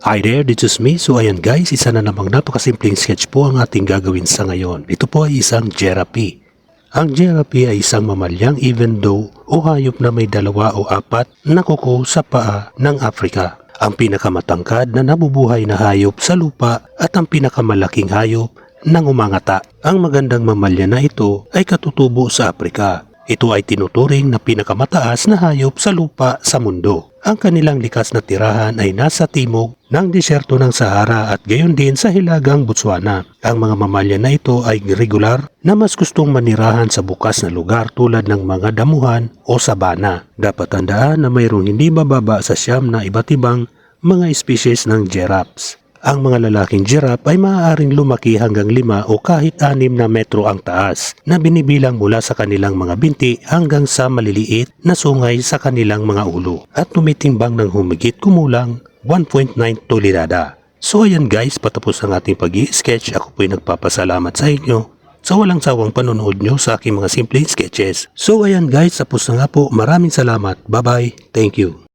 Hi there, this is me. So ayan guys, isa na namang napakasimpleng sketch po ang ating gagawin sa ngayon. Ito po ay isang Gerapi. Ang Gerapi ay isang mamalyang even though o hayop na may dalawa o apat na kuko sa paa ng Afrika. Ang pinakamatangkad na nabubuhay na hayop sa lupa at ang pinakamalaking hayop ng umangata. Ang magandang mamalya na ito ay katutubo sa Afrika. Ito ay tinuturing na pinakamataas na hayop sa lupa sa mundo. Ang kanilang likas na tirahan ay nasa timog ng disyerto ng Sahara at gayon din sa hilagang Botswana. Ang mga mamalya na ito ay regular na mas gustong manirahan sa bukas na lugar tulad ng mga damuhan o sabana. Dapat tandaan na mayroong hindi bababa sa siyam na iba't ibang mga species ng giraffes. Ang mga lalaking giraffe ay maaaring lumaki hanggang 5 o kahit 6 na metro ang taas na binibilang mula sa kanilang mga binti hanggang sa maliliit na sungay sa kanilang mga ulo at tumitimbang ng humigit kumulang 1.9 tonelada. So ayan guys, patapos ang ating pag sketch Ako po'y nagpapasalamat sa inyo sa walang sawang panonood nyo sa aking mga simpleng sketches. So ayan guys, tapos na nga po. Maraming salamat. Bye bye. Thank you.